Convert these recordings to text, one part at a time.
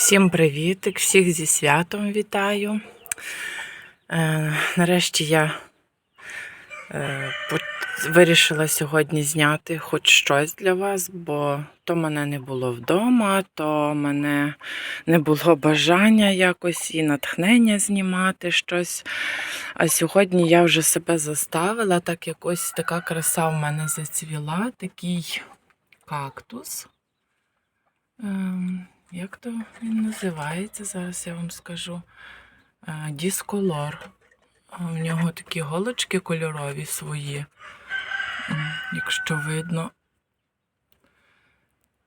Всім привітик, всіх зі святом вітаю. Е, нарешті я е, вирішила сьогодні зняти хоч щось для вас, бо то мене не було вдома, то мене не було бажання якось і натхнення знімати щось. А сьогодні я вже себе заставила, так як ось така краса в мене зацвіла, такий кактус. Ем, як то він називається? Зараз я вам скажу. Е, Дісколор. У нього такі голочки кольорові свої. Якщо видно,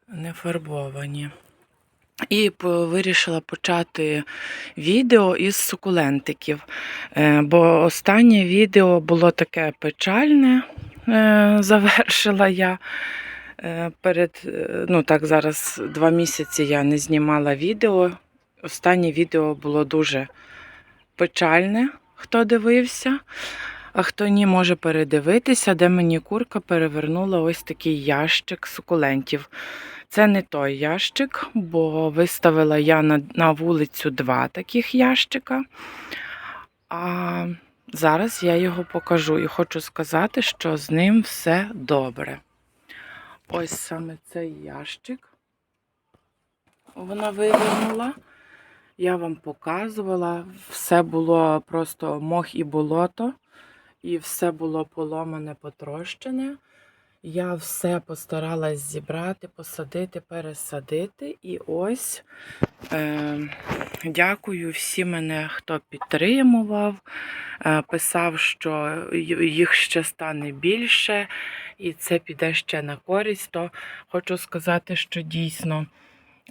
не фарбовані. І вирішила почати відео із сукулентиків. Е, Бо останнє відео було таке печальне, е, завершила я. Е, Перед, е, ну так, зараз два місяці я не знімала відео. Останнє відео було дуже печальне, хто дивився. А хто ні, може передивитися, де мені курка перевернула ось такий ящик сукулентів. Це не той ящик, бо виставила я на, на вулицю два таких ящика. А зараз я його покажу і хочу сказати, що з ним все добре. Ось саме цей ящик. Вона вивернула. Я вам показувала. Все було просто мох і болото, і все було поломане, потрощене. Я все постаралась зібрати, посадити, пересадити. І ось е, дякую всім мене, хто підтримував, е, писав, що їх ще стане більше, і це піде ще на користь. То хочу сказати, що дійсно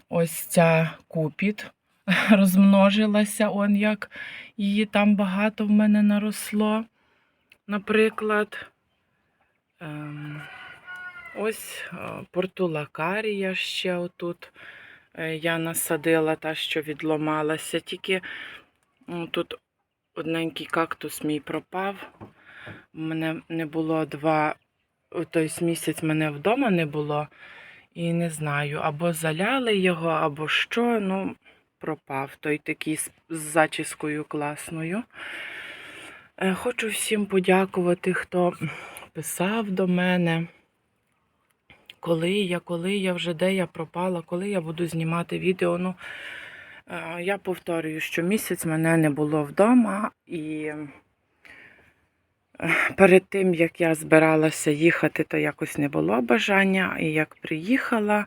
ось ця купіт розмножилася, он як її там багато в мене наросло. Наприклад, ем, ось е, портулакарія ще отут. е, Я насадила та, що відломалася. Тільки тут одненький кактус мій пропав. У мене не було два, тобто місяць мене вдома не було. І не знаю, або заляли його, або що. Ну, пропав той такий з зачіскою класною. Е, Хочу всім подякувати, хто писав до мене. Коли я, коли я вже де я пропала, коли я буду знімати відео. Ну, е, я повторюю, що місяць мене не було вдома, і перед тим, як я збиралася їхати, то якось не було бажання. І як приїхала,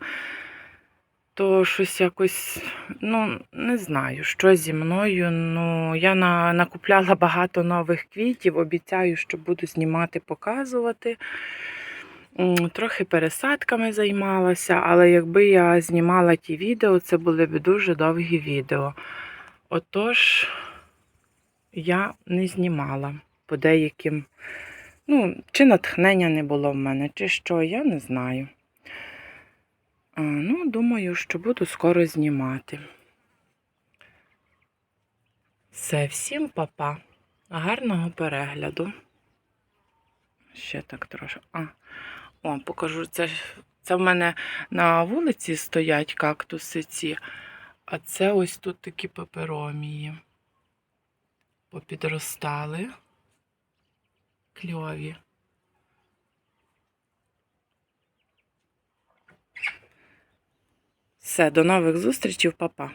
то щось якось, ну, не знаю, що зі мною. Ну, я на, накупляла багато нових квітів, обіцяю, що буду знімати, показувати. Трохи пересадками займалася, але якби я знімала ті відео, це були б дуже довгі відео. Отож, я не знімала по деяким. Ну, чи натхнення не було в мене, чи що, я не знаю. А, ну, думаю, що буду скоро знімати. Все, всім папа. Гарного перегляду. Ще так трошки. А, о, покажу. Це, це в мене на вулиці стоять кактуси ці, а це ось тут такі пеперомії. Попідростали. Кльові. Все, до нових зустрічей, папа.